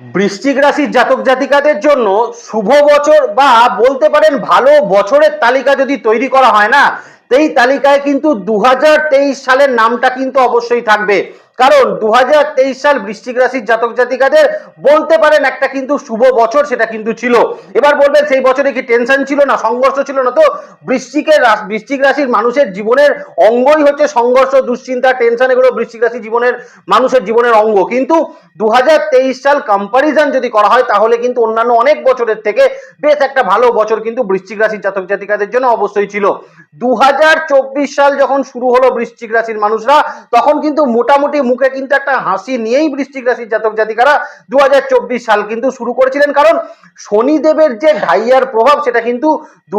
বৃশ্চিক রাশির জাতক জাতিকাদের জন্য শুভ বছর বা বলতে পারেন ভালো বছরের তালিকা যদি তৈরি করা হয় না, সেই তালিকায় কিন্তু দু হাজার তেইশ সালের নামটা কিন্তু অবশ্যই থাকবে। কারণ দু হাজার তেইশ সাল বৃশ্চিক রাশির জাতক জাতিকাদের বলতে পারেন একটা কিন্তু শুভ বছর সেটা কিন্তু ছিল। এবার বলবেন সেই বছরে কি টেনশন ছিল না, সংঘর্ষ ছিল না? তো রাশ- বৃশ্চিক রাশির মানুষের জীবনের অঙ্গই হচ্ছে সংঘর্ষ, দুশ্চিন্তা টেনশন এগুলো বৃশ্চিক রাশি জীবনের, মানুষের জীবনের অঙ্গ। কিন্তু দু হাজার তেইশ সাল কম্পারিজন যদি করা হয়, তাহলে কিন্তু অন্যান্য অনেক বছরের থেকে বেশ একটা ভালো বছর কিন্তু বৃশ্চিক রাশির জাতক জাতিকাদের জন্য অবশ্যই ছিল। দু হাজার চব্বিশ সাল যখন শুরু হলো বৃশ্চিক রাশির মানুষরা, তখন কিন্তু মোটামুটি মুখে কিন্তু একটা হাসি নিয়েই বৃশ্চিক রাশির জাতক জাতিকারা দু সাল কিন্তু শুরু করেছিলেন। কারণ শনিদেবের যে ঢাইয়ার প্রভাব, সেটা কিন্তু দু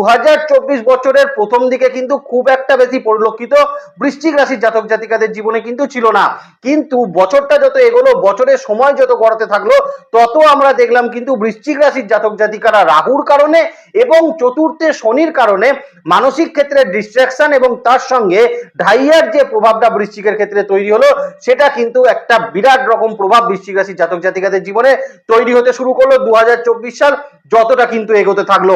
বছরের প্রথম দিকে কিন্তু খুব একটা বেশি পরিলক্ষিত বৃশ্চিক রাশির জাতক জাতিকাদের জীবনে কিন্তু ছিল না। কিন্তু বছরটা যত এগোলো, বছরের সময় যত গড়াতে থাকল, তত আমরা দেখলাম কিন্তু বৃশ্চিক রাশির জাতক জাতিকারা রাহুর কারণে এবং চতুর্থে শনির কারণে মানসিক ক্ষেত্রে ডিস্ট্রাকশন এবং তার সঙ্গে ঢাইয়ার যে প্রভাবটা বৃশ্চিকের ক্ষেত্রে তৈরি হলো, সেটা কিন্তু একটা বিরাট রকম প্রভাব বৃশ্চিক জাতক জাতিকাদের জীবনে তৈরি হতে শুরু করল দু হাজার চব্বিশ সাল, যতটা কিন্তু এগোতে থাকল।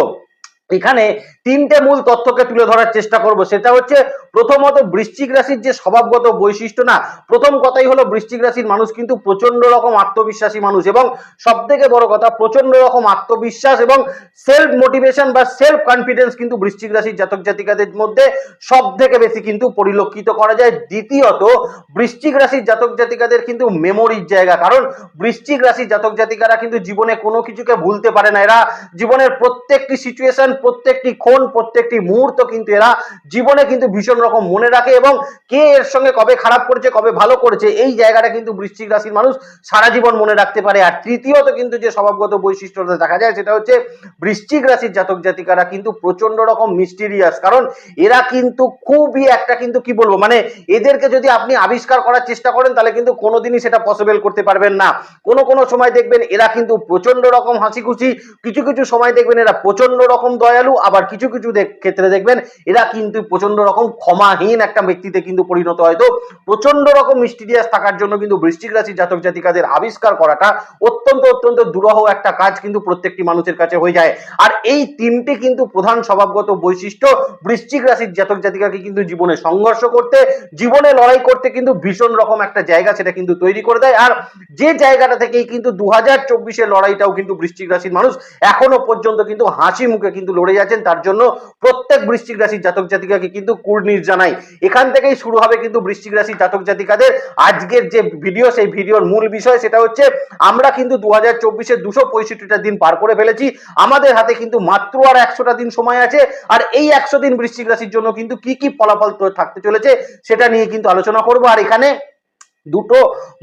এখানে তিনটে মূল তথ্যকে তুলে ধরার চেষ্টা করব, সেটা হচ্ছে প্রথমত বৃশ্চিক রাশির যে স্বভাবগত বৈশিষ্ট্য না, প্রথম কথাই হলো বৃশ্চিক রাশির মানুষ কিন্তু প্রচণ্ড রকম আত্মবিশ্বাসী মানুষ এবং সব থেকে বড় কথা প্রচণ্ড রকম আত্মবিশ্বাস এবং সেলফ মোটিভেশন বা সেলফ কনফিডেন্স কিন্তু বৃশ্চিক রাশির জাতক জাতিকাদের মধ্যে সব থেকে বেশি কিন্তু পরিলক্ষিত করা যায়। দ্বিতীয়ত, বৃশ্চিক রাশির জাতক জাতিকাদের কিন্তু মেমোরির জায়গা, কারণ বৃশ্চিক রাশির জাতক জাতিকারা কিন্তু জীবনে কোনো কিছুকে ভুলতে পারে না। এরা জীবনের প্রত্যেকটি সিচুয়েশন প্রত্যেকটি ক্ষণ, প্রত্যেকটি মুহূর্ত কিন্তু এরা জীবনে কিন্তু ভীষণ রকম মনে রাখে এবং কে এর সঙ্গে কবে খারাপ করেছে, কবে ভালো করেছে, এই জায়গাটা কিন্তু বৃশ্চিক রাশির মানুষ সারা জীবন মনে রাখতে পারে। আর তৃতীয়ত কিন্তু যে স্বভাবগত বৈশিষ্ট্যটা দেখা যায় সেটা হচ্ছে বৃশ্চিক রাশির জাতক জাতিকারা কিন্তু প্রচণ্ড রকম মিস্টিরিয়াস কারণ এরা কিন্তু খুবই একটা কিন্তু কি বলব মানে এদেরকে যদি আপনি আবিষ্কার করার চেষ্টা করেন তাহলে কিন্তু কোনোদিনই সেটা পসিবল করতে পারবেন না। কোনো কোনো সময় দেখবেন এরা কিন্তু প্রচণ্ড রকম হাসি খুশি কিছু কিছু সময় দেখবেন এরা প্রচণ্ড রকম দয়ালু, আবার কিছু কিছু ক্ষেত্রে দেখবেন এরা কিন্তু প্রচণ্ড রকম ক্ষমাহীন একটা ব্যক্তিতে কিন্তু পরিণত হয়। তো প্রচণ্ড রকম মিস্টিরিয়াস থাকার জন্য কিন্তু বৃশ্চিক রাশি জাতক জাতিকাদের আবিষ্কার করাটা অত্যন্ত অত্যন্ত দুরহ একটা কাজ কিন্তু প্রত্যেকটি মানুষের কাছে হয়ে যায়। আর এই তিনটি কিন্তু প্রধান স্বভাবগত বৈশিষ্ট্য বৃশ্চিক রাশির জাতক জাতিকাকে কিন্তু জীবনে সংঘর্ষ করতে, জীবনে লড়াই করতে কিন্তু ভীষণ রকম একটা জায়গা সেটা কিন্তু তৈরি করে দেয়। আর যে জায়গাটা থেকেই কিন্তু দু হাজার চব্বিশের লড়াইটাও কিন্তু বৃশ্চিক রাশির মানুষ এখনও পর্যন্ত কিন্তু হাসি মুখে কিন্তু লড়ে যাচ্ছেন। তার জন্য প্রত্যেক বৃশ্চিক রাশির জাতক জাতিকাকে কিন্তু কুর্নিশ জানাই। এখান থেকেই শুরু হবে কিন্তু বৃশ্চিক রাশির জাতক জাতিকাদের। আজকের যে ভিডিও সেই ভিডিওর মূল বিষয় সেটা হচ্ছে, আমরা কিন্তু দু হাজার চব্বিশের দুশো পঁয়ষট্টিটা দিন পার করে ফেলেছি। আমাদের হাতে কিন্তু মাত্র আর একশোটা দিন সময় আছে। আর এই একশো দিন বৃশ্চিক রাশির জন্য কিন্তু কি কি ফলাফল থাকতে চলেছে, সেটা নিয়ে কিন্তু আলোচনা করব। আর এখানে দুটো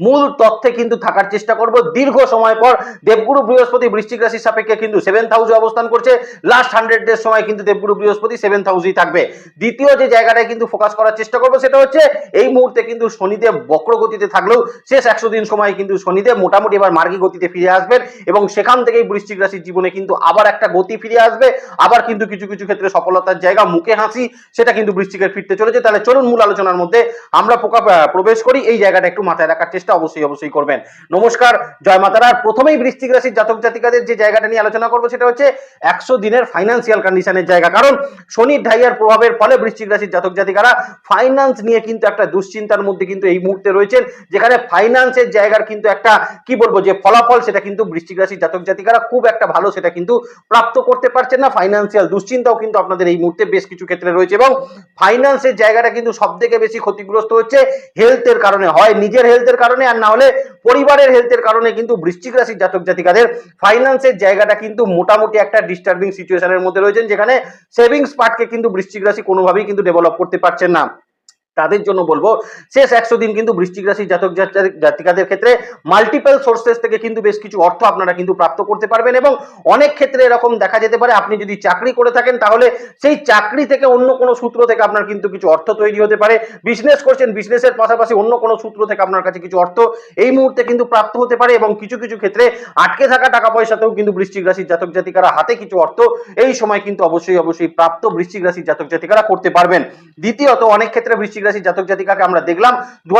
মূল তথ্যে কিন্তু থাকার চেষ্টা করব। দীর্ঘ সময় পর দেবগুরু বৃহস্পতি বৃশ্চিক রাশির সাপেক্ষে কিন্তু সেভেন্থ হাউসে অবস্থান করছে। লাস্ট হান্ড্রেড ডের সময় কিন্তু দেবগুরু বৃহস্পতি সেভেন্থ হাউসেই থাকবে। দ্বিতীয় যে জায়গাটায় কিন্তু ফোকাস করার চেষ্টা করব সেটা হচ্ছে, এই মুহূর্তে কিন্তু শনিদেব বক্র গতিতে থাকলেও শেষ একশো দিন সময় কিন্তু শনিদেব মোটামুটি এবার মার্গী গতিতে ফিরে আসবেন এবং সেখান থেকেই বৃশ্চিক রাশির জীবনে কিন্তু আবার একটা গতি ফিরে আসবে। আবার কিন্তু কিছু কিছু ক্ষেত্রে সফলতার জায়গা, মুখে হাসি, সেটা কিন্তু বৃশ্চিকের ফিরতে চলেছে। তাহলে চলুন মূল আলোচনার মধ্যে আমরা প্রবেশ করি। এই জায়গাটা একটু মাথায় রাখার চেষ্টা অবশ্যই অবশ্যই করবেন। নমস্কার, জয় মাতারার প্রথমেই বৃশ্চিক রাশির জাতক জাতিকাদের যে জায়গাটা নিয়ে আলোচনা করব সেটা হচ্ছে একশো দিনের ফাইন্যান্সিয়াল কন্ডিশনের জায়গা। কারণ শনির ঢাইয়ার প্রভাবের ফলে বৃশ্চিক রাশির জাতক জাতিকারা ফাইন্যান্স নিয়ে কিন্তু একটা দুশ্চিন্তার মধ্যে কিন্তু এই মুহূর্তে রয়েছেন, যেখানে ফাইন্যান্সের জায়গার কিন্তু একটা, কি বলব, যে ফলাফল সেটা কিন্তু বৃশ্চিক রাশির জাতক জাতিকারা খুব একটা ভালো সেটা কিন্তু প্রাপ্ত করতে পারছেন না। ফাইন্যান্সিয়াল দুশ্চিন্তাও কিন্তু আপনাদের এই মুহূর্তে বেশ কিছু ক্ষেত্রে রয়েছে এবং ফাইন্যান্সের জায়গাটা কিন্তু সব থেকে বেশি ক্ষতিগ্রস্ত হচ্ছে হেলথের কারণে। হয় নিজের হেলথের কারণে আর না হলে পরিবারের হেলথের কারণে কিন্তু বৃশ্চিক রাশির জাতক জাতিকাদের ফাইন্যান্সের জায়গাটা কিন্তু মোটামুটি একটা ডিস্টার্বিং সিচুয়েশনের মধ্যে রয়েছেন, যেখানে সেভিংস পার্টকে কিন্তু বৃশ্চিক রাশি কোনোভাবেই কিন্তু ডেভেলপ করতে পারছেন না। তাদের জন্য বলব, শেষ একশো দিন কিন্তু বৃশ্চিক রাশির জাতক জাতিকাদের ক্ষেত্রে মাল্টিপল সোর্সেস থেকে কিন্তু বেশ কিছু অর্থ আপনারা কিন্তু প্রাপ্ত করতে পারবেন এবং অনেক ক্ষেত্রে এরকম দেখা যেতে পারে, আপনি যদি চাকরি করে থাকেন তাহলে সেই চাকরি থেকে অন্য কোনো সূত্র থেকে আপনার কিন্তু কিছু অর্থ তৈরি হতে পারে। বিজনেস করছেন বিজনেসের পাশাপাশি অন্য কোনো সূত্র থেকে আপনার কাছে কিছু অর্থ এই মুহূর্তে কিন্তু প্রাপ্ত হতে পারে এবং কিছু কিছু ক্ষেত্রে আটকে থাকা টাকা পয়সাতেও কিন্তু বৃশ্চিক রাশির জাতক জাতিকারা হাতে কিছু অর্থ এই সময় কিন্তু অবশ্যই অবশ্যই প্রাপ্ত বৃশ্চিক রাশির জাতক জাতিকারা করতে পারবেন। দ্বিতীয়ত, অনেক ক্ষেত্রে বৃশ্চিক রাশি জাতক জাতিকাকে আমরা দেখলাম। দু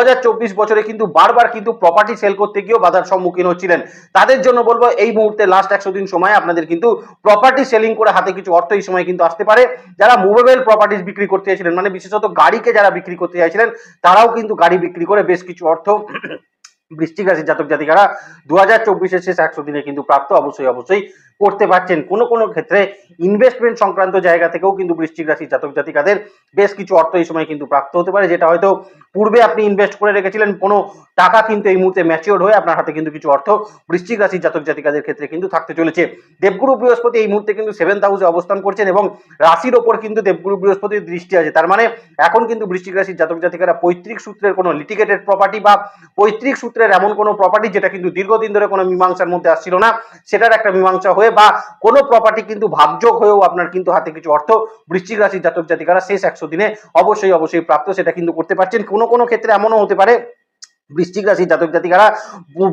বছরে কিন্তু বারবার কিন্তু প্রপার্টি সেল করতে গিয়েও বাধার সম্মুখীন হচ্ছিলেন। তাদের জন্য বলব এই মুহূর্তে লাস্ট একশো দিন সময় আপনাদের কিন্তু প্রপার্টি সেলিং করে হাতে কিছু অর্থ এই সময় কিন্তু আসতে পারে। যারা মুভেবল প্রপার্টিজ বিক্রি করতে চাইছিলেন মানে বিশেষত গাড়িকে যারা বিক্রি করতে চাইছিলেন, তারাও কিন্তু গাড়ি বিক্রি করে বেশ কিছু অর্থ বৃষ্টিক রাশির জাতক জাতিকারা দু হাজার চব্বিশের শেষ একশো দিনে কিন্তু প্রাপ্ত। অবশ্যই অবশ্যই করতে পারছেন। কোনো কোনো ক্ষেত্রে ইনভেস্টমেন্ট সংক্রান্ত জায়গা থেকেও কিন্তু বৃষ্টিক রাশির জাতক জাতিকাদের বেশ কিছু অর্থ এই সময় কিন্তু প্রাপ্ত হতে পারে, যেটা হয়তো পূর্বে আপনি ইনভেস্ট করে রেখেছিলেন, কোনো টাকা কিন্তু এই মুহূর্তে ম্যাচিওর হয়ে আপনার হাতে কিন্তু কিছু অর্থ বৃশ্চিক রাশির জাতক জাতিকাদের ক্ষেত্রে কিন্তু থাকতে চলেছে। দেবগুরু বৃহস্পতি এই মুহূর্তে কিন্তু সেভেন্থ হাউসে অবস্থান করছেন এবং রাশির ওপর কিন্তু দেবগুরু বৃহস্পতির দৃষ্টি আছে। তার মানে এখন কিন্তু বৃশ্চিক রাশির জাতক জাতিকারা পৈতৃক সূত্রের কোনো লিটিগেটেড প্রপার্টি বা পৈতৃক সূত্রের এমন কোনো প্রপার্টি যেটা কিন্তু দীর্ঘদিন ধরে কোনো মীমাংসার মধ্যে আসছিল না, সেটার একটা মীমাংসা হয়ে বা কোনো প্রপার্টি কিন্তু ভাগযোগ হয়েও আপনার কিন্তু হাতে কিছু অর্থ বৃশ্চিক রাশির জাতক জাতিকারা শেষ একশো দিনে অবশ্যই অবশ্যই প্রাপ্ত, সেটা কিন্তু করতে পারছেন। কোনো কোনো ক্ষেত্রে এমনও হতে পারে বৃশ্চিক রাশি জাতক জাতিকারা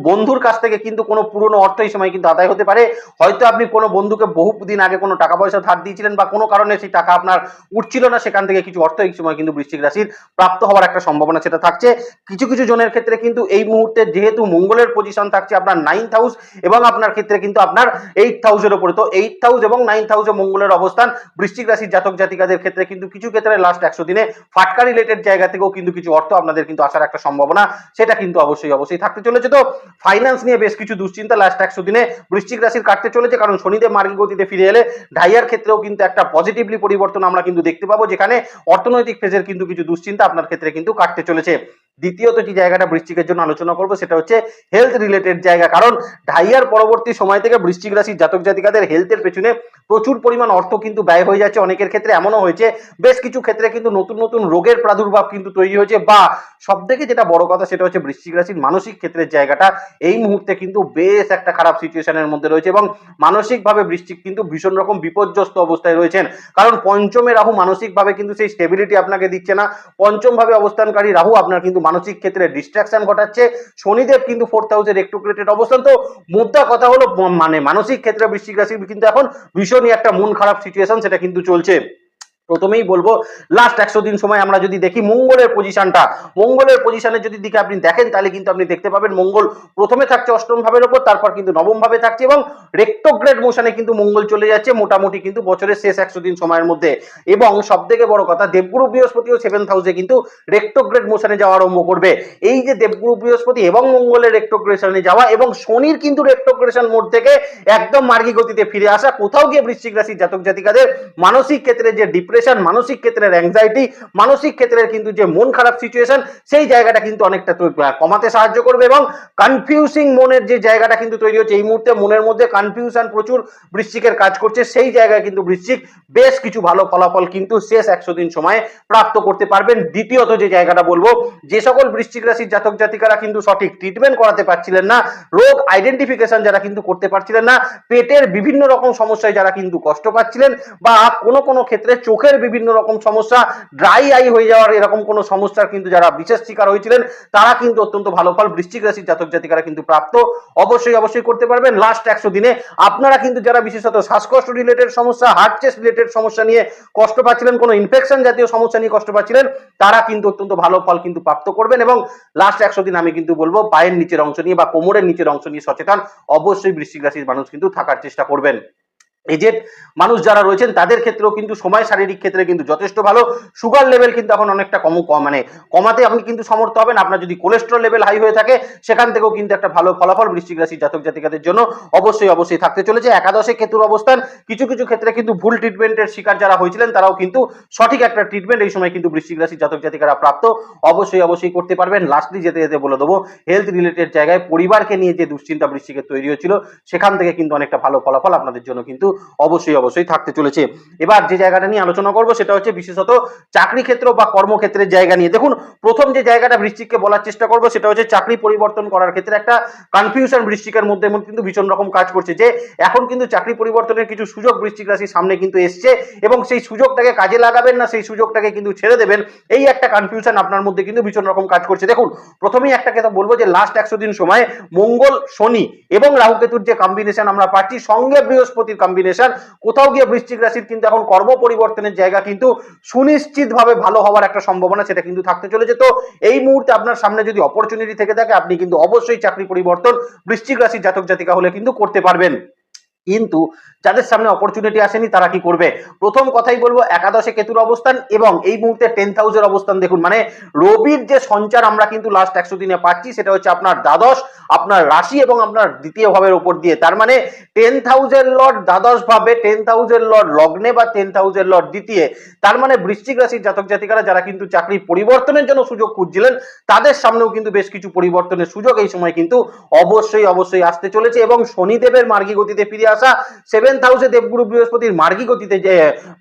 বন্ধুর কাছ থেকে কিন্তু কোনো পুরনো অর্থ এই সময় কিন্তু আদায় হতে পারে। হয়তো আপনি কোনো বন্ধুকে বহু দিন আগে কোনো টাকা পয়সা ধার দিয়েছিলেন বা কোনো কারণে সেই টাকা আপনার উঠছিল না, সেখান থেকে কিছু অর্থ এই সময় কিন্তু বৃশ্চিক রাশির প্রাপ্ত হওয়ার একটা সম্ভাবনা সেটা থাকছে। কিছু কিছু জনের ক্ষেত্রে কিন্তু এই মুহূর্তে যেহেতু মঙ্গলের পজিশন থাকছে আপনার নাইন্থ হাউস এবং আপনার ক্ষেত্রে কিন্তু আপনার এইট হাউসের উপরে। তো এইট হাউস এবং নাইন্থ হাউসে মঙ্গলের অবস্থান বৃশ্চিক রাশির জাতক জাতিকাদের ক্ষেত্রে কিন্তু কিছু ক্ষেত্রে লাস্ট একশো দিনে ফাটকা রিলেটেড জায়গা থেকেও কিন্তু কিছু অর্থ আপনাদের কিন্তু আসার একটা সম্ভাবনা। সেটা কিন্তু অবশ্যই অবশ্যই থাকতে চলেছে তো। ফাইন্যান্স নিয়ে বেশ কিছু দুশ্চিন্তা লাস্ট একশো দিনে বৃশ্চিক রাশির কাটতে চলেছে, কারণ শনিদেব মার্গী গতিতে ফিরে এলে ঢাইয়ার ক্ষেত্রেও কিন্তু একটা পজিটিভলি পরিবর্তন আমরা কিন্তু দেখতে পাবো, যেখানে অর্থনৈতিক ফেজের কিন্তু কিছু দুশ্চিন্তা আপনার ক্ষেত্রে কিন্তু কাটতে চলেছে। দ্বিতীয়ত যে জায়গাটা বৃশ্চিকের জন্য আলোচনা করব, সেটা হচ্ছে হেলথ রিলেটেড জায়গা। কারণ ঢাইয়ার পরবর্তী সময় থেকে বৃশ্চিক রাশির জাতক জাতিকাদের হেলথের পেছনে প্রচুর পরিমাণ অর্থ কিন্তু ব্যয় হয়ে যাচ্ছে। অনেকের ক্ষেত্রে এমনও হয়েছে, বেশ কিছু ক্ষেত্রে কিন্তু নতুন নতুন রোগের প্রাদুর্ভাব কিন্তু তৈরি হয়েছে বা সব থেকে যেটা বড় কথা সেটা হচ্ছে বৃশ্চিক রাশির মানসিক ক্ষেত্রের জায়গাটা। এই মুহূর্তে কিন্তু বেশ একটা খারাপ সিচুয়েশনের মধ্যে রয়েছে এবং মানসিকভাবে বৃশ্চিক কিন্তু ভীষণ রকম বিপর্যস্ত অবস্থায় রয়েছেন। কারণ পঞ্চমে রাহু মানসিকভাবে কিন্তু সেই স্টেবিলিটি আপনাকে দিচ্ছে না। পঞ্চমভাবে অবস্থানকারী রাহু আপনার কিন্তু মানসিক ক্ষেত্রে ডিস্ট্রাকশন ঘটাচ্ছে। শনিদেব কিন্তু ফোর্থ হাউসের রেক্টোক্রেটেড অবস্থান। তো মুদ্রা কথা হলো মানে মানসিক ক্ষেত্রে বৃশ্চিক রাশির কিন্তু এখন ভীষণই একটা মন খারাপ সিচুয়েশন সেটা কিন্তু চলছে। প্রথমেই বলব লাস্ট একশো দিন সময় আমরা যদি দেখি মঙ্গলের পজিশনটা মঙ্গলের পজিশনের যদি দিকে আপনি দেখেন, তাহলে কিন্তু আপনি দেখতে পাবেন মঙ্গল প্রথমে থাকছে অষ্টম ভাবের ওপর, তারপর কিন্তু নবম ভাবে থাকছে এবং রেক্টোগ্রেড মোশনে কিন্তু মঙ্গল চলে যাচ্ছে মোটামুটি কিন্তু বছরের শেষ একশো দিন সময়ের মধ্যে। এবং সব থেকে বড় কথা, দেবগুরু বৃহস্পতিও সেভেন্থ হাউসে কিন্তু রেক্টোগ্রেড মোশনে যাওয়া আরম্ভ করবে। এই যে দেবগুরু বৃহস্পতি এবং মঙ্গলের রেক্টোগ্রেশনে যাওয়া এবং শনির কিন্তু রেক্টোগ্রেশন মোড থেকে একদম মার্গী গতিতে ফিরে আসা, কোথাও গিয়ে বৃশ্চিক রাশির জাতক জাতিকাদের মানসিক ক্ষেত্রে যে ডিপ্রেশন মানসিক ক্ষেত্রের অ্যাংজাইটি মানসিক ক্ষেত্রের কিন্তু যে মন খারাপ সিচুয়েশন সেই জায়গাটা কিন্তু অনেকটা কমাতে সাহায্য করবে এবং কনফিউজিং মনের যে জায়গাটা কিন্তু তৈরি হচ্ছে, এই মুহূর্তে মনের মধ্যে কনফিউশন প্রচুর বৃশ্চিকের কাজ করছে, সেই জায়গায় কিন্তু বৃশ্চিক বেশ কিছু ভালো ফলাফল কিন্তু শেষ একশো দিন সময়ে প্রাপ্ত করতে পারবেন। দ্বিতীয়ত যে জায়গাটা বলব, যে সকল বৃশ্চিক রাশির জাতক জাতিকারা কিন্তু সঠিক ট্রিটমেন্ট করাতে পারছিলেন না, রোগ আইডেন্টিফিকেশন যারা কিন্তু করতে পারছিলেন না, পেটের বিভিন্ন রকম সমস্যায় যারা কিন্তু কষ্ট পাচ্ছিলেন বা কোনো কোনো ক্ষেত্রে চোখের বিভিন্ন রকম সমস্যা ড্রাই আই হয়ে যাওয়ার এরকম কোনো সমস্যার কিন্তু যারা বিশেষ শিকার হয়েছিলেন, তারা কিন্তু অত্যন্ত ভালো ফল বৃশ্চিক রাশির জাতক জাতিকারা কিন্তু প্রাপ্ত। অবশ্যই অবশ্যই করতে পারবেন। লাস্ট একশো দিনে আপনারা কিন্তু যারা বিশেষত শ্বাসকষ্ট রিলেটেড সমস্যা হার্ট চেস্ট রিলেটেড সমস্যা নিয়ে কষ্ট পাচ্ছিলেন, কোনো ইনফেকশন জাতীয় সমস্যা নিয়ে কষ্ট পাচ্ছিলেন, তারা কিন্তু অত্যন্ত ভালো ফল কিন্তু প্রাপ্ত করবেন এবং লাস্ট একশো দিন আমি কিন্তু বলব, পায়ের নিচের অংশ নিয়ে বা কোমরের নিচের অংশ নিয়ে সচেতন, অবশ্যই বৃশ্চিক রাশির মানুষ কিন্তু থাকার চেষ্টা করবেন। এজেড মানুষ যারা রয়েছেন, তাদের ক্ষেত্রেও কিন্তু সময় শারীরিক ক্ষেত্রে কিন্তু যথেষ্ট ভালো। সুগার লেভেল কিন্তু এখন অনেকটা কম কম মানে কমাতে আপনি কিন্তু সমর্থ হবেন। আপনার যদি কোলেস্ট্রল লেভেল হাই হয়ে থাকে, সেখান থেকেও কিন্তু একটা ভালো ফলাফল বৃশ্চিক রাশির জাতক জাতিকাদের জন্য অবশ্যই অবশ্যই থাকতে চলেছে। একাদশে কেতুর অবস্থান, কিছু কিছু ক্ষেত্রে কিন্তু ভুল ট্রিটমেন্টের শিকার যারা হয়েছিলেন, তারাও কিন্তু সঠিক একটা ট্রিটমেন্ট এই সময় কিন্তু বৃশ্চিক রাশির জাতক জাতিকারা প্রাপ্ত। অবশ্যই অবশ্যই করতে পারবেন। লাস্টলি যেতে যেতে বলে দেবো হেলথ রিলেটেড জায়গায় পরিবারকে নিয়ে যে দুশ্চিন্তা বৃষ্টিকে তৈরি হয়েছিল, সেখান থেকে কিন্তু অনেকটা ভালো ফলাফল আপনাদের জন্য কিন্তু অবশ্যই অবশ্যই থাকতে চলেছে। এবার যে জায়গাটা নিয়ে আলোচনা করব সেটা হচ্ছে বিশেষত চাকরি ক্ষেত্র বা কর্মক্ষেত্রের জায়গা নিয়ে। দেখুন, প্রথম যে জায়গাটা বৃশ্চিককে বলার চেষ্টা করব সেটা হচ্ছে চাকরি পরিবর্তন করার ক্ষেত্রে একটা কনফিউশন বৃশ্চিকের মধ্যে এমন কিন্তু ভীষণ রকম কাজ করছে যে এখন কিন্তু চাকরি পরিবর্তনের কিছু সুযোগ বৃশ্চিক রাশির সামনে কিন্তু এসছে এবং সেই সুযোগটাকে কাজে লাগাবেন না, সেই সুযোগটাকে কিন্তু ছেড়ে দেবেন। এই একটা কনফিউশন আপনার মধ্যে কিন্তু ভীষণ রকম কাজ করছে। দেখুন, প্রথমেই একটা কথা বলব যে লাস্ট একশো দিন সময় মঙ্গল, শনি এবং রাহুকেতুর যে কম্বিনেশন আমরা পাচ্ছি, সঙ্গে বৃহস্পতির কম্বিনেশন কম্বিনেশন কোথাও গিয়ে বৃশ্চিক রাশির কিন্তু এখন কর্ম পরিবর্তনের জায়গা কিন্তু সুনিশ্চিত ভাবে ভালো হওয়ার একটা সম্ভাবনা সেটা কিন্তু থাকতে চলেছে। তো এই মুহূর্তে আপনার সামনে যদি অপরচুনিটি থেকে থাকে, আপনি কিন্তু অবশ্যই চাকরি পরিবর্তন বৃশ্চিক রাশির জাতক জাতিকা হলে কিন্তু করতে পারবেন। কিন্তু যাদের সামনে অপরচুনিটি আসেনি তারা কি করবে? প্রথম কথাই বলব, একাদশে কেতুর অবস্থান এবং এই মুহূর্তে টেন হাউসের অবস্থান। দেখুন মানে রবির যে সঞ্চার আমরা কিন্তু লাস্ট একশো দিনে পাচ্ছি, সেটা হচ্ছে আপনার দ্বাদশ, আপনার রাশি এবং আপনার দ্বিতীয় ভাবের উপর দিয়ে। তার মানে টেন থাউজেন্ড লর্ড দ্বাদশ ভাবে টেন থাউজেন্ড লর্ড লগ্নে বা টেন থাউজেন্ড লর্ড দ্বিতীয়, তার মানে বৃশ্চিক রাশির জাতক জাতিকারা যারা কিন্তু চাকরি পরিবর্তনের জন্য সুযোগ খুঁজছিলেন, তাদের সামনেও কিন্তু বেশ কিছু পরিবর্তনের সুযোগ এই সময় কিন্তু অবশ্যই অবশ্যই আসতে চলেছে এবং শনিদেবের মার্গী গতিতে ফিরে আসা সেভেন্থ হাউসে দেবগুরু বৃহস্পতির মার্গী গতিতে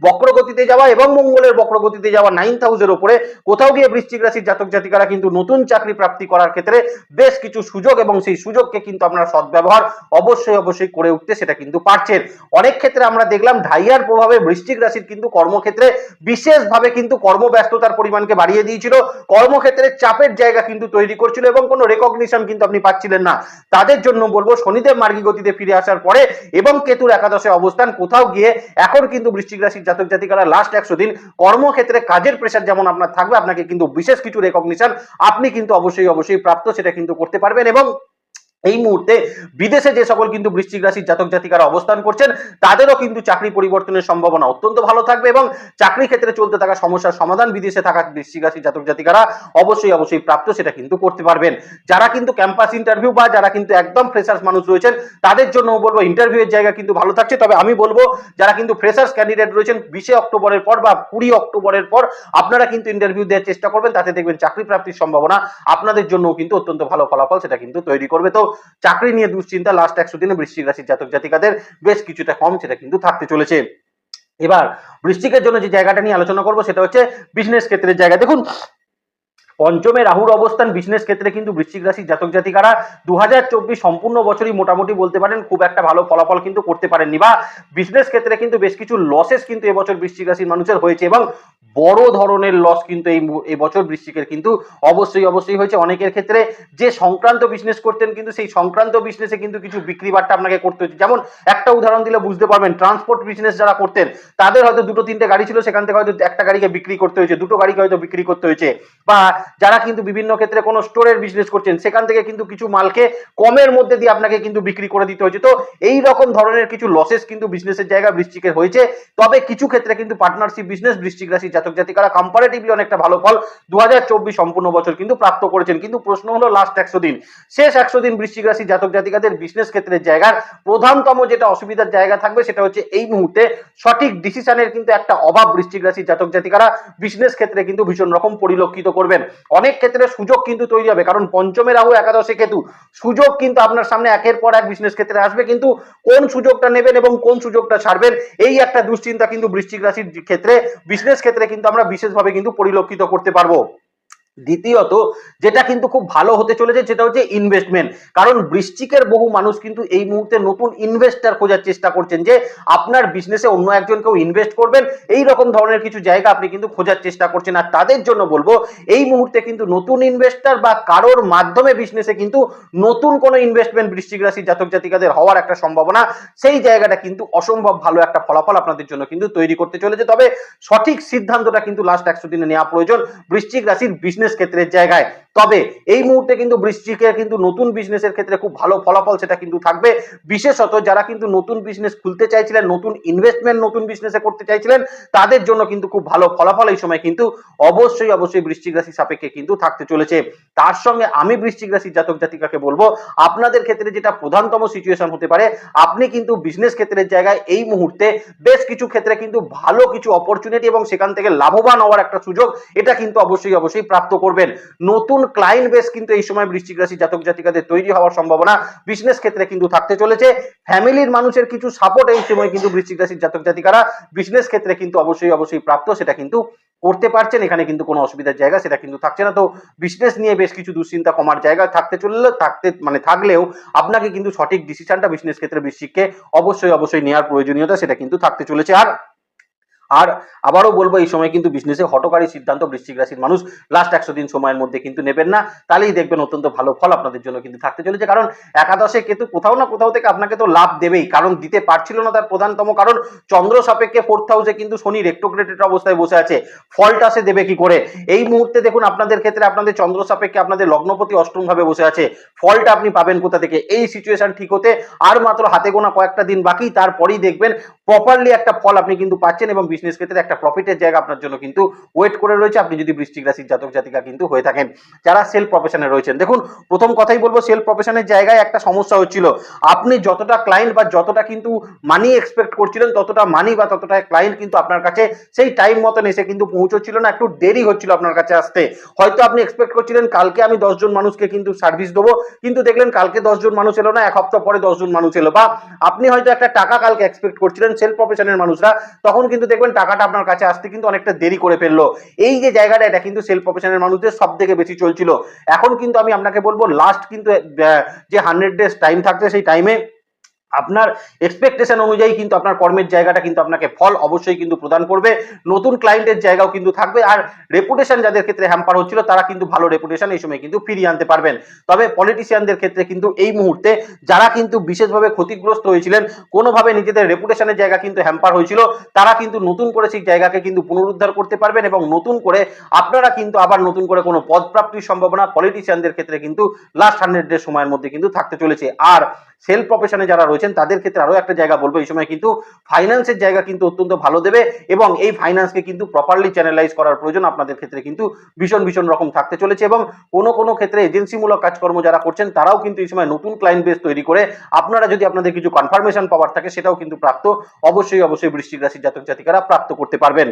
বক্র গতিতে যাওয়া এবং মঙ্গলের বক্র গতিতে যাওয়া নাইন্থ হাউসের উপরে কোথাও গিয়ে বৃশ্চিক রাশির জাতক জাতিকারা কিন্তু নতুন চাকরি প্রাপ্তি করার ক্ষেত্রে বেশ কিছু সুযোগ এবং সেই সুযোগকে কিন্তু আপনারা সদ্ব্যবহার অবশ্যই অবশ্যই করে উঠতে সেটা কিন্তু পারছেন। অনেক ক্ষেত্রে আমরা দেখলাম ঢাইয়ার প্রভাবে বৃশ্চিক রাশির কিন্তু কর্মক্ষেত্রে বিশেষভাবে কিন্তু কর্মব্যস্ততার পরিমাণকে বাড়িয়ে দিয়েছিল। কর্মক্ষেত্রে চাপের জায়গা কিন্তু তৈরি করছিল এবং কোনো রেকগনিশন কিন্তু আপনি পাচ্ছিলেন না। তাদের জন্য বলব শনিদেব মার্গী গতিতে ফিরে আসার পরে এবং কেতুর একাদশে অবস্থান। কোথাও গিয়ে এখন কিন্তু বৃশ্চিক রাশির জাতক জাতিকারা লাস্ট একশো দিন কর্মক্ষেত্রে কাজের প্রেশার যেমন আপনার থাকবে, আপনাকে কিন্তু বিশেষ কিছু রেকগনিশন আপনি কিন্তু অবশ্যই অবশ্যই প্রাপ্ত সেটা কিন্তু করতে পারবেন এবং এই মুহূর্তে বিদেশে যে সকল কিন্তু বৃশ্চিক রাশির জাতক জাতিকারা অবস্থান করছেন, তাদেরও কিন্তু চাকরি পরিবর্তনের সম্ভাবনা অত্যন্ত ভালো থাকবে এবং চাকরি ক্ষেত্রে চলতে থাকা সমস্যার সমাধান বিদেশে থাকা বৃশ্চিক রাশির জাতক জাতিকারা অবশ্যই অবশ্যই প্রাপ্ত সেটা কিন্তু করতে পারবেন। যারা কিন্তু ক্যাম্পাস ইন্টারভিউ বা যারা কিন্তু একদম ফ্রেশার্স মানুষ রয়েছেন, তাদের জন্য বলব ইন্টারভিউয়ের জায়গা কিন্তু ভালো থাকছে। তবে আমি বলব, যারা কিন্তু ফ্রেশার্স ক্যান্ডিডেট রয়েছেন, বিশে অক্টোবরের পর বা কুড়ি অক্টোবরের পর আপনারা কিন্তু ইন্টারভিউ দেওয়ার চেষ্টা করবেন, তাতে দেখবেন চাকরি প্রাপ্তির সম্ভাবনা আপনাদের জন্য কিন্তু অত্যন্ত ভালো ফলাফল সেটা কিন্তু তৈরি করবে। তো চাকরি নিয়ে দুশ্চিন্তা লাস্ট একশো দিনে বৃশ্চিক রাশির জাতক জাতিকাদের বেশ কিছুটা কম সেটা কিন্তু থাকতে চলেছে। এবার বৃষ্টিকের জন্য যে জায়গাটা নিয়ে আলোচনা করব সেটা হচ্ছে বিজনেস ক্ষেত্রের জায়গা। দেখুন পঞ্চমে রাহুর অবস্থান বিজনেস ক্ষেত্রে কিন্তু বৃশ্চিক রাশির জাতক জাতিকারা দু হাজার চব্বিশ সম্পূর্ণ বছরই মোটামুটি বলতে পারেন খুব একটা ভালো ফলাফল কিন্তু করতে পারেননি বা বিজনেস ক্ষেত্রে কিন্তু বেশ কিছু লসেস কিন্তু এবছর বৃশ্চিক রাশির মানুষের হয়েছে এবং বড় ধরনের লস কিন্তু এই এবছর বৃশ্চিকের কিন্তু অবশ্যই অবশ্যই হয়েছে। অনেকের ক্ষেত্রে যে সংক্রান্ত বিজনেস করতেন কিন্তু সেই সংক্রান্ত বিজনেসে কিন্তু কিছু বিক্রি বাট্টা আপনাকে করতে হচ্ছে যেমন একটা উদাহরণ দিলে বুঝতে পারবেন ট্রান্সপোর্ট বিজনেস যারা করতেন, তাদের হয়তো দুটো তিনটে গাড়ি ছিল, সেখান থেকে হয়তো একটা গাড়িকে বিক্রি করতে হয়েছে, দুটো গাড়িকে হয়তো বিক্রি করতে হয়েছে। বা যারা কিন্তু বিভিন্ন ক্ষেত্রে কোনো স্টোরের বিজনেস করছেন, সেখান থেকে কিন্তু কিছু মালকে কমের মধ্যে দিয়ে আপনাকে কিন্তু বিক্রি করে দিতে হয়েছে। তো এই রকম ধরনের কিছু লসেস কিন্তু বিজনেসের জায়গা বৃশ্চিকের হয়েছে। তবে কিছু ক্ষেত্রে কিন্তু পার্টনারশিপ বিজনেস বৃশ্চিক রাশি জাতক জাতিকারা কম্পারেটিভলি অনেকটা ভালো ফল দু হাজার চব্বিশ সম্পূর্ণ বছর কিন্তু প্রাপ্ত করেছেন। কিন্তু প্রশ্ন হলো লাস্ট একশো দিন। শেষ একশো দিন বৃশ্চিক রাশি জাতক জাতিকাদের বিজনেস ক্ষেত্রের জায়গার প্রধানতম যেটা অসুবিধার জায়গা থাকবে সেটা হচ্ছে এই মুহূর্তে সঠিক ডিসিশনের কিন্তু একটা অভাব বৃশ্চিক রাশি জাতক জাতিকারা বিজনেস ক্ষেত্রে কিন্তু ভীষণ রকম পরিলক্ষিত করবেন। অনেক ক্ষেত্রে সুযোগ কিন্তু তৈরি হবে। কারণ পঞ্চমে রাহু, একাদশে কেতু, সুযোগ কিন্তু আপনার সামনে একের পর এক বিজনেস ক্ষেত্রে আসবে। কিন্তু কোন সুযোগটা নেবেন এবং কোন সুযোগটা ছাড়বেন, এই একটা দুশ্চিন্তা কিন্তু বৃশ্চিক রাশির ক্ষেত্রে বিজনেস ক্ষেত্রে কিন্তু আমরা বিশেষভাবে কিন্তু পরিলক্ষিত করতে পারব। দ্বিতীয়ত, যেটা কিন্তু খুব ভালো হতে চলেছে সেটা হচ্ছে ইনভেস্টমেন্ট কারণ বৃশ্চিকের বহু মানুষ কিন্তু এই মুহূর্তে নতুন ইনভেস্টার খোঁজার চেষ্টা করছেন যে আপনার বিজনেসে অন্য একজনকেও ইনভেস্ট করবেন, এই রকম ধরনের কিছু জায়গা আপনি কিন্তু খোঁজার চেষ্টা করছেন। আর তাদের জন্য বলব, এই মুহূর্তে কিন্তু নতুন ইনভেস্টার বা কারোর মাধ্যমে বিজনেসে কিন্তু নতুন কোনো ইনভেস্টমেন্ট বৃশ্চিক রাশির জাতক জাতিকাদের হওয়ার একটা সম্ভাবনা, সেই জায়গাটা কিন্তু অসম্ভব ভালো একটা ফলাফল আপনাদের জন্য কিন্তু তৈরি করতে চলেছে। তবে সঠিক সিদ্ধান্তটা কিন্তু লাস্ট একশো দিনে নেওয়া প্রয়োজন। বৃশ্চিক রাশির বিজনেস ক্ষেত্রের জায়গায় তবে এই মুহূর্তে কিন্তু বৃষ্টিকে কিন্তু নতুন বিজনেসের ক্ষেত্রে খুব ভালো ফলাফল সেটা কিন্তু থাকবে। বিশেষত যারা কিন্তু নতুন বিজনেস খুলতে চাইছিলেন, নতুন ইনভেস্টমেন্ট নতুন বিজনেসে করতে চাইছিলেন, তাদের জন্য কিন্তু খুব ভালো ফলাফল এই সময় কিন্তু অবশ্যই অবশ্যই বৃশ্চিক রাশি সাপেক্ষে কিন্তু থাকতে চলেছে। তার সঙ্গে আমি বৃশ্চিক রাশির জাতক জাতিকাকে বলব, আপনাদের ক্ষেত্রে যেটা প্রধানতম সিচুয়েশন হতে পারে, আপনি কিন্তু বিজনেস ক্ষেত্রের জায়গায় এই মুহূর্তে বেশ কিছু ক্ষেত্রে কিন্তু ভালো কিছু অপরচুনিটি এবং সেখান থেকে লাভবান হওয়ার একটা সুযোগ, এটা কিন্তু অবশ্যই অবশ্যই প্রাপ্ত করবেন। নতুন ক্লায়েন্ট বেস কিন্তু এই সময় বৃশ্চিক রাশি জাতক জাতিকাদের তৈরি হওয়ার সম্ভাবনা বিজনেস ক্ষেত্রে কিন্তু থাকতে চলেছে। ফ্যামিলির মানুষের কিছু সাপোর্ট এই সময় কিন্তু বৃশ্চিক রাশির জাতক জাতিকারা বিজনেস ক্ষেত্রে কিন্তু অবশ্যই অবশ্যই প্রাপ্ত, সেটা কিন্তু করতে পারছেন। এখানে কিন্তু কোনো অসুবিধার জায়গা সেটা কিন্তু থাকছে না। তো বিজনেস নিয়ে বেশ কিছু দুশ্চিন্তা কমার জায়গা থাকতে চললে, থাকতে মানে থাকলেও আপনাকে কিন্তু সঠিক ডিসিশনটা বিজনেস ক্ষেত্রে বৃশ্চিককে অবশ্যই অবশ্যই নেওয়ার প্রয়োজনীয়তা সেটা কিন্তু থাকতে চলেছে। আর আর আবারও বলব, এই সময় কিন্তু বিজনেসে হটকারী সিদ্ধান্ত বৃশ্চিক রাশির মানুষ লাস্ট একশো দিন সময়ের মধ্যে কিন্তু নেবেন না। তাহলেই দেখবেন অত্যন্ত ভালো ফল আপনাদের জন্য কিন্তু থাকতে চলেছে। কারণ একাদশে কেতু কোথাও না কোথাও থেকে আপনাকে তো লাভ দেবেই। কারণ দিতে পারছিল না তার প্রধানতম কারণ চন্দ্র সাপেক্ষে ফোর্থ হাউসে কিন্তু শনি রেক্টোগ্রেটেড অবস্থায় বসে আছে। ফলটা সে দেবে কি করে? এই মুহূর্তে দেখুন আপনাদের ক্ষেত্রে আপনাদের চন্দ্র সাপেক্ষে আপনাদের লগ্নপতি অষ্টম ভাবে বসে আছে। ফলটা আপনি পাবেন কোথা থেকে? এই সিচুয়েশন ঠিক হতে আর মাত্র হাতে গোনা কয়েকটা দিন বাকি। তারপরেই দেখবেন প্রপারলি একটা ফল আপনি কিন্তু পাচ্ছেন এবং বিজনেস ক্ষেত্রে একটা প্রফিটের জায়গা আপনার জন্য কিন্তু ওয়েট করে রয়েছে। আপনি যদি বৃষ্টিক রাশির জাতক জাতিকা কিন্তু হয়ে থাকেন, যারা সেল প্রফেশনে রয়েছেন। দেখুন, প্রথম কথাই বলব সেল প্রফেশনের জায়গায় একটা সমস্যা হচ্ছিল। আপনি যতটা ক্লায়েন্ট বা যতটা কিন্তু মানি এক্সপেক্ট করছিলেন, ততটা মানি বা ততটা ক্লায়েন্ট কিন্তু আপনার কাছে সেই টাইম মতন এসে কিন্তু পৌঁছচ্ছিল না, একটু দেরি হচ্ছিল আপনার কাছে আসতে। হয়তো আপনি এক্সপেক্ট করছিলেন, কালকে আমি দশজন মানুষকে কিন্তু সার্ভিস দেবো, কিন্তু দেখলেন কালকে দশজন মানুষ এলো না, এক সপ্তাহ পরে দশজন মানুষ এলো। বা আপনি হয়তো একটা টাকা কালকে এক্সপেক্ট করছিলেন সেল প্রফেশনের মানুষরা, তখন কিন্তু দেখবেন টাকাটা আপনার কাছে আসতে কিন্তু অনেকটা দেরি করে ফেলল। এই যে জায়গাটা, এটা কিন্তু সেল প্রফেশনের মানুষদের সব থেকে বেশি চলছিল। এখন কিন্তু আমি আপনাকে বলব লাস্ট কিন্তু যে হান্ড্রেড ডেজ টাইম থাকছে, সেই টাইমে আপনার এক্সপেকটেশন অনুযায়ী কিন্তু আপনার কর্মের জায়গাটা কিন্তু আপনাকে ফল অবশ্যই কিন্তু প্রদান করবে। নতুন ক্লায়েন্টের জায়গাও কিন্তু থাকবে আর রেপুটেশন যাদের ক্ষেত্রে হ্যাম্পার হচ্ছিল, তারা কিন্তু ভালো রেপুটেশন এই সময় কিন্তু ফিরিয়ে আনতে পারবেন। তবে পলিটিশিয়ানদের ক্ষেত্রে কিন্তু এই মুহূর্তে যারা কিন্তু বিশেষভাবে ক্ষতিগ্রস্ত হয়েছিলেন, কোনোভাবে নিজেদের রেপুটেশনের জায়গা কিন্তু হ্যাম্পার হয়েছিল, তারা কিন্তু নতুন করে সেই জায়গাকে কিন্তু পুনরুদ্ধার করতে পারবেন এবং নতুন করে আপনারা কিন্তু আবার নতুন করে কোনো পদ প্রাপ্তির সম্ভাবনা পলিটিশিয়ানদের ক্ষেত্রে কিন্তু লাস্ট হান্ড্রেড ডে সময়ের মধ্যে কিন্তু থাকতে চলেছে। আর সেল প্রফেশনে যারা রয়েছেন, তাদের ক্ষেত্রে আরও একটা জায়গা বলব, এই সময় কিন্তু ফাইন্যান্সের জায়গা কিন্তু অত্যন্ত ভালো দেবে এবং এই ফাইন্যান্সকে কিন্তু প্রপারলি চ্যানেলাইজ করার প্রয়োজন আপনাদের ক্ষেত্রে কিন্তু ভীষণ ভীষণ রকম থাকতে চলেছে এবং কোনো কোনো ক্ষেত্রে এজেন্সিমূলক কাজকর্ম যারা করছেন, তারাও কিন্তু এই সময় নতুন ক্লায়েন্ট বেস তৈরি করে আপনারা যদি আপনাদের কিছু কনফার্মেশন পাওয়ার থাকে, সেটাও কিন্তু প্রাপ্ত, অবশ্যই অবশ্যই বৃষ্টিক রাশির জাতক জাতিকারা প্রাপ্ত করতে পারবেন।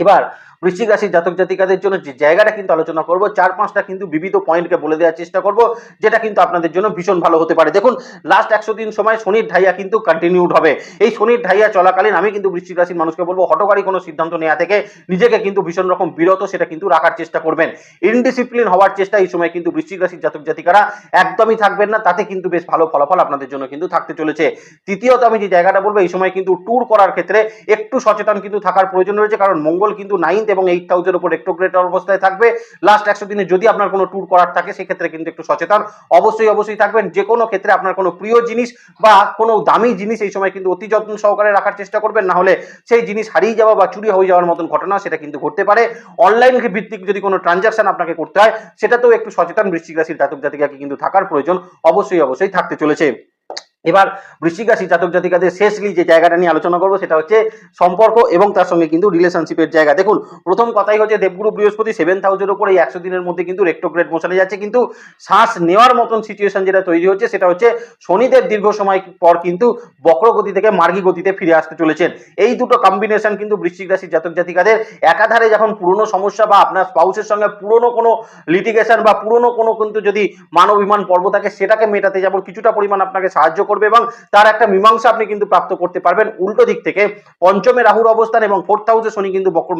এবার বৃশ্চিক রাশির জাতক জাতিকাদের জন্য যে জায়গাটা কিন্তু আলোচনা করব, চার পাঁচটা কিন্তু বিবিধ পয়েন্টকে বলে দেওয়ার চেষ্টা করব, যেটা কিন্তু আপনাদের জন্য ভীষণ ভালো হতে পারে। দেখুন লাস্ট একশো দিন সময় শনির ঢাইয়া কিন্তু কন্টিনিউড হবে। এই শনির ঢাইয়া চলাকালীন আমি কিন্তু বৃশ্চিক রাশির মানুষকে বলব, হটকারী কোনো সিদ্ধান্ত নেওয়া থেকে নিজেকে কিন্তু ভীষণ রকম বিরত সেটা কিন্তু রাখার চেষ্টা করবেন। ইনডিসিপ্লিন হওয়ার চেষ্টা এই সময় কিন্তু বৃশ্চিক রাশির জাতক জাতিকারা একদমই থাকবেন না, তাতে কিন্তু বেশ ভালো ফলাফল আপনাদের জন্য কিন্তু থাকতে চলেছে। তৃতীয়ত আমি যে জায়গাটা বলব, এই সময় কিন্তু ট্যুর করার ক্ষেত্রে একটু সচেতন কিন্তু থাকার প্রয়োজন রয়েছে, কারণ মঙ্গল কিন্তু নাইন্থ এবং এইট হাউসের উপর রেক্টোগ্রেট অবস্থায় থাকবে। লাস্ট একশো দিনে যদি আপনার কোনো ট্যুর করার থাকে, সেক্ষেত্রে কিন্তু একটু সচেতন। অবশ্যই অবশ্যই থাকবেন। যে কোনো ক্ষেত্রে আপনার কোনো প্রিয় জিনিস বা কোনো দামি জিনিস এই সময় কিন্তু অতি যত্ন সহকারে রাখার চেষ্টা করবেন। না হলে সেই জিনিস হারিয়ে যাওয়া বা চুরি হয়ে যাওয়ার মতন ঘটনা সেটা কিন্তু ঘটতে পারে। অনলাইন ভিত্তিক যদি কোনো ট্রানজাকশন আপনাকে করতে হয়, সেটাতেও একটু সচেতন বৃশ্চিক রাশির জাতক জাতিকাকে কিন্তু থাকার প্রয়োজন। অবশ্যই অবশ্যই থাকতে চলেছে। এবার বৃশ্চিক রাশি জাতক জাতিকাদের শেষলি যে জায়গাটা নিয়ে আলোচনা করব সেটা হচ্ছে সম্পর্ক এবং তার সঙ্গে কিন্তু রিলেশনশিপের জায়গা। দেখুন, প্রথম কথাই হচ্ছে দেবগুরু বৃহস্পতি সেভেন থাউজেন্ড উপর একশো দিনের মধ্যে কিন্তু রেক্টোগ্রেড মোশনে যাচ্ছে। কিন্তু শ্বাস নেওয়ার মতন সিচুয়েশন যেটা তৈরি হচ্ছে, সেটা হচ্ছে শনিদের দীর্ঘ সময় পর কিন্তু বক্রগতি থেকে মার্গী গতিতে ফিরে আসতে চলেছেন। এই দুটো কম্বিনেশন কিন্তু বৃশ্চিক রাশির জাতক জাতিকাদের একাধারে যখন পুরনো সমস্যা বা আপনার স্পাউসের সঙ্গে পুরনো কোনো লিটিগেশন বা পুরনো কোনো কিন্তু যদি মানবিমান পর্ব থাকে, সেটাকে মেটাতে যেমন কিছুটা পরিমাণ আপনাকে সাহায্য করবে এবং তার একটা মীমাংসা আপনি কিন্তু প্রাপ্ত করতে পারবেন। উল্টো দিক থেকে পঞ্চমে রাহুর অবস্থান এবং ফোর্থ হাউসে শনি কিন্তু বক্র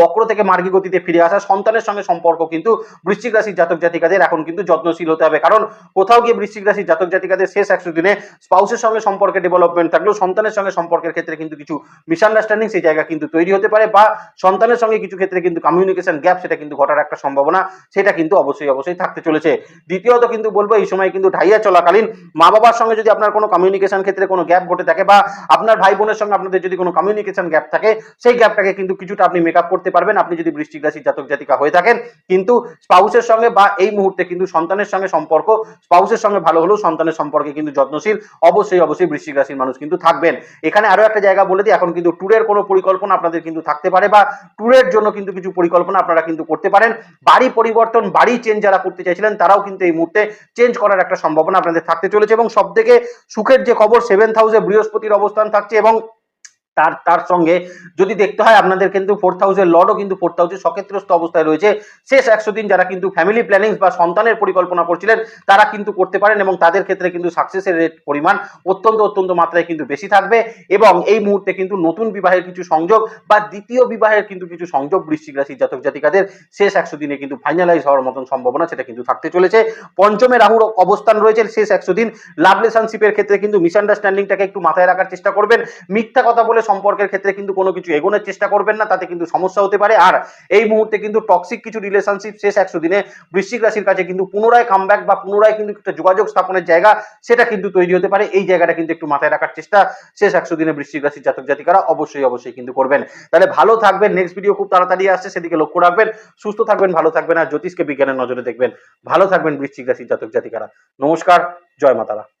বক্র থেকে মার্গী গতিতে ফিরে আসা। সন্তানের সঙ্গে সম্পর্ক কিন্তু বৃশ্চিক রাশির জাতক জাতিকাদের এখন কিন্তু যত্নশীল হতে হবে। কারণ কোথাও গিয়ে বৃশ্চিক রাশির জাতক জাতিকাদের শেষ একশো দিনে স্পাউসের সঙ্গে সম্পর্কে ডেভেলপমেন্ট থাকলেও সন্তানের সঙ্গে সম্পর্কের ক্ষেত্রে কিন্তু কিছু মিসআন্ডারস্ট্যান্ডিং সেই জায়গা কিন্তু তৈরি হতে পারে বা সন্তানের সঙ্গে কিছু ক্ষেত্রে কিন্তু কমিউনিকেশন গ্যাপ সেটা কিন্তু ঘটার একটা সম্ভাবনা সেটা কিন্তু অবশ্যই অবশ্যই থাকতে চলেছে। দ্বিতীয়ত কিন্তু বলব, এই সময় কিন্তু ঢাইয়া চলাকালীন মা বাবার সঙ্গে যদি আপনার কোনো কমিউনিকেশন ক্ষেত্রে কোনো গ্যাপ ঘটে থাকে বা আপনার ভাই বোনের সঙ্গে আপনাদের যদি কোনো কমিউনিকেশন গ্যাপ থাকে, সেই গ্যাপটাকে কিন্তু কিছুটা আপনি মেকআপ করতে পারবেন। আপনি যদি বৃষ্টিক রাশির জাতক জাতিকা হয়ে থাকেন, কিন্তু স্পাউসের সঙ্গে বা এই মুহূর্তে কিন্তু সন্তানের সঙ্গে সম্পর্ক, স্পাউসের সঙ্গে ভালো হলেও সন্তানের সম্পর্কে কিন্তু যত্নশীল, অবশ্যই অবশ্যই বৃশ্চিক রাশির মানুষ কিন্তু থাকবেন। এখানে আরও একটা জায়গা বলে দিই, এখন কিন্তু ট্যুরের কোনো পরিকল্পনা আপনাদের কিন্তু থাকতে পারে বা ট্যুরের জন্য কিন্তু কিছু পরিকল্পনা আপনারা কিন্তু করতে পারেন। বাড়ি পরিবর্তন, বাড়ি চেঞ্জ যারা করতে চাইছিলেন, তারাও কিন্তু এই মুহূর্তে চেঞ্জ করার একটা সম্ভাবনা আপনাদের থাকতে চলেছে এবং সব থেকে সুখের যে খবর সেভেন্থ হাউসে বৃহস্পতির অবস্থান থাকছে এবং তার তার সঙ্গে যদি দেখতে হয় আপনাদের কিন্তু ফোর্থ হাউসের লর্ডও কিন্তু ফোর্থ হাউসে সক্ষেত্রস্ত অবস্থায় রয়েছে। শেষ একশো দিন যারা কিন্তু ফ্যামিলি প্ল্যানিং বা সন্তানের পরিকল্পনা করছিলেন, তারা কিন্তু করতে পারেন এবং তাদের ক্ষেত্রে কিন্তু সাকসেসের রেট পরিমাণ অত্যন্ত অত্যন্ত মাত্রায় কিন্তু বেশি থাকবে এবং এই মুহূর্তে কিন্তু নতুন বিবাহের কিছু সংযোগ বা দ্বিতীয় বিবাহের কিন্তু কিছু সংযোগ বৃশ্চিক রাশির জাতক জাতিকাদের শেষ একশো দিনে কিন্তু ফাইনালাইজ হওয়ার মতন সম্ভাবনা সেটা কিন্তু থাকতে চলেছে। পঞ্চমে রাহুর অবস্থান রয়েছে শেষ একশো দিন। লাভ রিলেশনশিপের ক্ষেত্রে কিন্তু মিসআন্ডারস্ট্যান্ডিংটাকে একটু মাথায় রাখার চেষ্টা করবেন। মিথ্যা কথা বলে সম্পর্কের ক্ষেত্রে কিন্তু কোনো কিছু এগোনোর চেষ্টা করবেন না, তাতে কিন্তু সমস্যা হতে পারে। আর এই মুহূর্তে কিন্তু টক্সিক কিছু রিলেশনশিপ শেষ একশো দিনে বৃশ্চিক রাশির কাছে কিন্তু পুনরায় কামব্যাক বা পুনরায় কিন্তু একটা যোগাযোগ স্থাপনের জায়গা সেটা কিন্তু তৈরি হতে পারে। এই জায়গাটা কিন্তু একটু মাথায় রাখার চেষ্টা শেষ একশো দিনে বৃশ্চিক রাশির জাতক জাতিকারা অবশ্যই অবশ্যই কিন্তু করবেন। তাহলে ভালো থাকবেন নেক্সট ভিডিও খুব তাড়াতাড়ি আসছে, সেদিকে লক্ষ্য রাখবেন, সুস্থ থাকবেন, ভালো থাকবেন, আর জ্যোতিষকে বিজ্ঞানের নজরে দেখবেন। ভালো থাকবেন বৃশ্চিক রাশির জাতক জাতিকারা। নমস্কার, জয় মাতারা।